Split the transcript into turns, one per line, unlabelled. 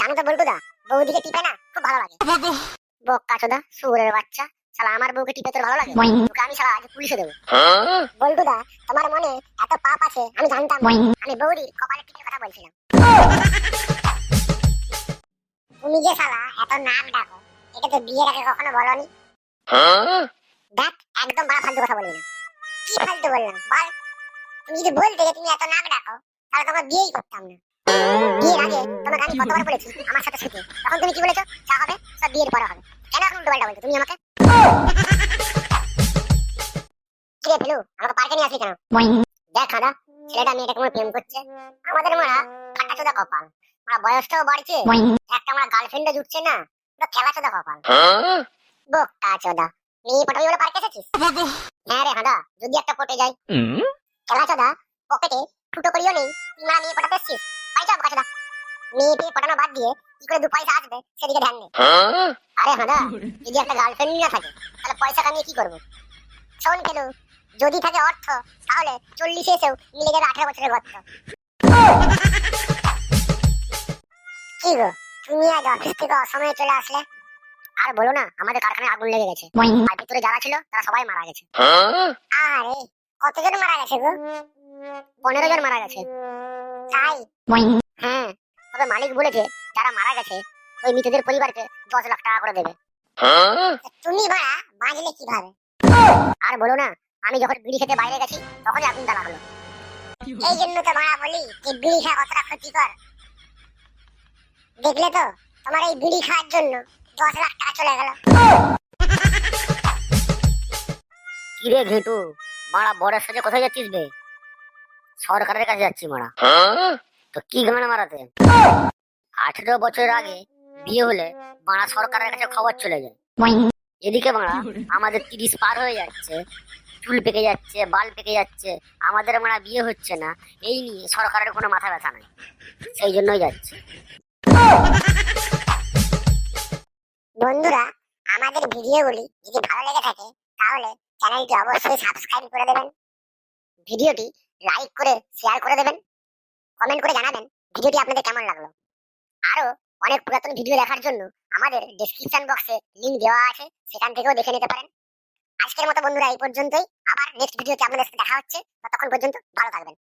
বল্টুদা বৌদিকে টিপে না খুব ভালো লাগে। বক্কা চোদা সুরের বাচ্চা শালা আমার বউকে টিপে তোর ভালো লাগে? তোকে আমি শালা আজ পুলিশে দেবো। বল্টুদা তোমার মনে এত পাপ আছে আমি জানতাম আমি বৌদির কপালে টিপের কথা বলছিলাম। তুমি যে শালা এত নাক ডাকো এটা তো বিয়ের আগে কখনো বলনি? দেখ একদম বড় ফালতু কথা বলবি না। কি ফালতু বললাম বল। তুমি যদি বলতে যে তুমি এত নাক ডাকো তাহলে তোমার বিয়েই করতাম না। বিয়ের আগে তোমাকে আমি কতবার বলেছি আমার সাথে শুতে তখন তুমি কি বলেছ? যা হবে সব বিয়ের পরে হবে। কেন এখন উল্টো পাল্টা বলছো? তুমি আমাকে? কি রে ফেলু আমাকে পার্কে নিয়ে আসলি কেন? দেখ দাদা ছেলেটা মেয়েটা কেমন প্রেম করছে। আমাদের মারা কাটা চোদা কপাল। আমরা বয়সটাও বাড়ছে। একটা আমরা গার্লফ্রেন্ডে জুটছে না। পুরো খেলা চোদা কপাল। বোকা চোদা মেয়ে পটাবি বলে পার্কে এসেছিস? হ্যাঁ রে হাদা যদি একটা পটে যায় খেলা চোদা পকেটে ফুটো করিও নেই। তুই মারা মেয়ে পটাতে এসছিস? যা পটানো বাদ দিয়ে কি করে দু পয়সা আসবে সেদিকে ধ্যান দে আরে হাদা যদি একটা গার্লফ্রেন্ড না থাকে তাহলে পয়সা কামিয়ে কি করব? শোন ফেলু যদি থাকে অর্থ তাহলে চল্লিশে এসেও মিলে যাবে আঠারো বছরের গর্ত কি গো তুমি আজ অফিস থেকে অসময়ে চলে আসলে? আর বলো না আমাদের কারখানায় আগুন লেগে গেছে। আর ভিতরে যারা ছিল তারা সবাই মারা গেছে। আরে কতজন মারা গেছে গো? পনেরো জন মারা গেছে। তাই? হ্যাঁ তবে মালিক বলেছে যারা মারা গেছে ওই মৃতদের পরিবারকে দশ লাখ টাকা করে দেবে। তুমি ভাড়া বাঁচলে কীভাবে? আর বলো না আমি যখন বিড়ি খেতে বাইরে গেছি তখনই আগুন হলো এই জন্য তো ভাড়া বলি যে বিড়ি খাওয়া কতটা ক্ষতিকর। দেখলে তো তোমার এই বিড়ি খাওয়ার জন্য দশ লাখ টাকা চলে গেল।
কিরে ঘেটু মারা বড়ের সাথে কোথায় যাচ্ছিস বে? সরকারের কাছে যাচ্ছি মারা। তো কি গান মারাতে? আঠেরো বছর আগে বিয়ে হলে মারা সরকারের কাছে খবর চলে যায়। এদিকে মারা আমাদের তিরিশ পার হয়ে যাচ্ছে চুল পেকে যাচ্ছে বাল পেকে যাচ্ছে আমাদের মারা বিয়ে হচ্ছে না এই নিয়ে সরকারের কোনো মাথা ব্যথা নাই। সেই জন্যই যাচ্ছে।
বন্ধুরা আমাদের ভিডিওগুলি যদি ভালো লেগে থাকে তাহলে চ্যানেলটি অবশ্যই সাবস্ক্রাইব করে দেবেন। ভিডিওটি লাইক করে শেয়ার করে দেবেন। কমেন্ট করে জানাবেন ভিডিওটি আপনাদের কেমন লাগল। আরও অনেক পুরাতন ভিডিও দেখার জন্য আমাদের ডেসক্রিপশন বক্সে লিঙ্ক দেওয়া আছে, সেখান থেকেও দেখে নিতে পারেন। আজকের মতো বন্ধুরা, এই পর্যন্তই। আবার নেক্সট ভিডিওতে আপনাদের সাথে দেখা হচ্ছে। ততক্ষণ পর্যন্ত ভালো থাকবেন।